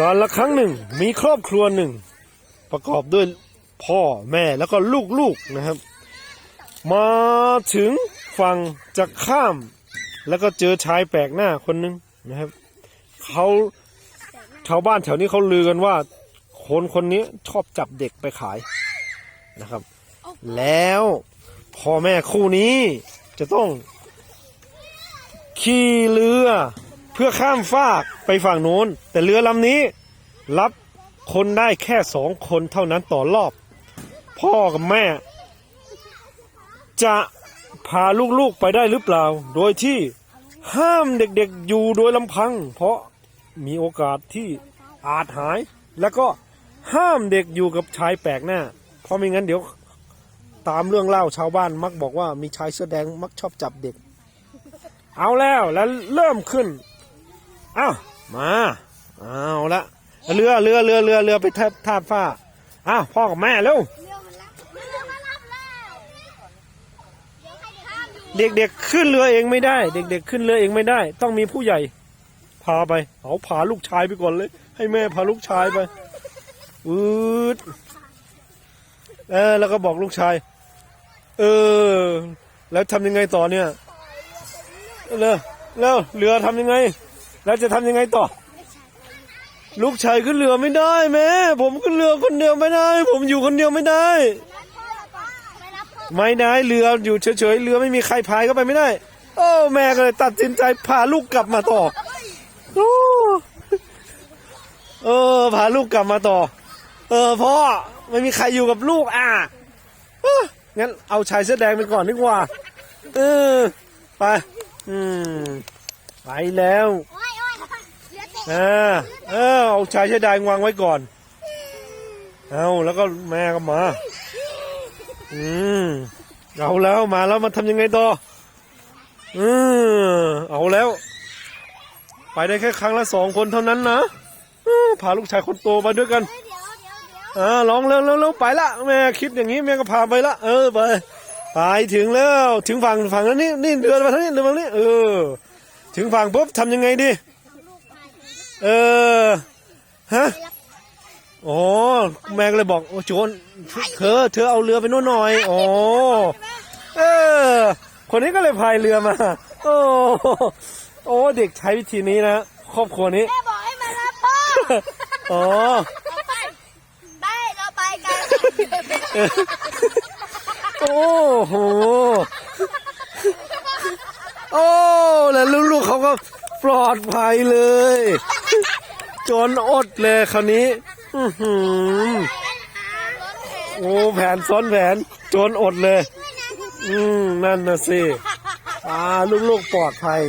การละครั้งหนึ่งมีครอบครัวหนึ่ง ประกอบด้วยพ่อแม่แล้วก็ลูกๆนะครับ มาถึงฝั่งจะข้าม แล้วก็เจอชายแปลกหน้าคนหนึ่งนะครับเขาชาวบ้านแถวนี้เขาลือกันว่า คนคนนี้ชอบจับเด็กไปขายนะครับ แล้วพ่อแม่คู่นี้จะต้องขี่เรือ เพื่อข้ามฟากไปฝั่งโน้น แต่เรือลำนี้รับคนได้แค่สองคนเท่านั้นต่อรอบ พ่อกับแม่ จะพาลูกๆไปได้หรือเปล่า โดยที่ห้ามเด็กๆอยู่โดยลำพัง เพราะมีโอกาสที่อาจหาย แล้วก็ห้ามเด็กอยู่กับชายแปลกหน้า เพราะไม่งั้นเดี๋ยวตามเรื่องเล่าชาวบ้านมักบอกว่ามีชายเสื้อแดงมักชอบจับเด็ก เอาแล้วแล้วเริ่มขึ้น อ้ามาเอาละเรือเรือเรือเรือเรือไปทับทาดฟ้าอ้าวพ่อกับแม่เร็วเรือมันรับเรือมารับแล้วเดี๋ยวให้เด็กข้ามอยู่เด็กๆขึ้นเรือเองไม่ได้ เด็ก ๆ ขึ้นเรือเองไม่ได้ ต้องมีผู้ใหญ่ พาไปเอาพาลูกชายไปก่อนเลย ให้แม่พาลูกชายไปอืดเออแล้วก็บอกลูกชาย เออ แล้วทำยังไงต่อเนี่ยเร็วเร็วเรือทำยังไง แล้วจะทำยังไงต่อ ลูกชายขึ้นเรือไม่ได้แม่ผมขึ้นเรือคนเดียวไม่ได้ ผมอยู่คนเดียวไม่ได้รับพ่อเราก่อนไม่รับพ่อไม่ได้เรืออยู่เฉยๆเรือไม่มีใครพายเข้าไปไม่ได้ โอ้แม่ก็เลยตัดสินใจพาลูกกลับมาต่อโอ้เออพาลูกกลับมาต่อ เออพ่อไม่มีใครอยู่กับลูกอะเอ้องั้นเอาชายเสื้อแดงไปก่อนดีกว่า เออ ไป อืม ไปแล้วโอ้ยโอ้ย เอเตะอ่าเออเอาชายเสื้อแดงวางไว้ก่อน เอาแล้วก็แม่ก็มา อืมเอาแล้วมาแล้วมาทำยังไงต่ออืมเอาแล้ว ไปได้แค่ครั้งละสองคนเท่านั้นนะพาลูกชายคนโตมาด้วยกันอ่าลองเร็วเร็วเร็วไปละแม่คิดอย่างนี้แม่ก็พาไปละเออไปไปถึงแล้วถึงฝั่งฝั่งนั้นนี่นี่เดินมาทางนี้เดินมาทางนี้เออ ถึงฝั่งปุ๊บทำยังไงดี เออฮะโอ้แม่ก็เลยบอกโอ้โจนเธอเธอเอาเรือไปโน่นหน่อยโอ้เออ คนนี้ก็เลยพายเรือมา โอ้โอ้เด็กใช้วิธีนี้นะครอบครัวนี้แม่บอกให้มารับพ่ออ๋อเราไปได้เราไปกันเออโอ้โหโอ้แล้วลูกๆเขาก็ ปลอดภัยเลย จนอดเลยคราวนี้ อือหือโอ้แผนซ้อนแผน จนอดเลย อืมนั่นนะสิอ่าลูกๆปลอดภัย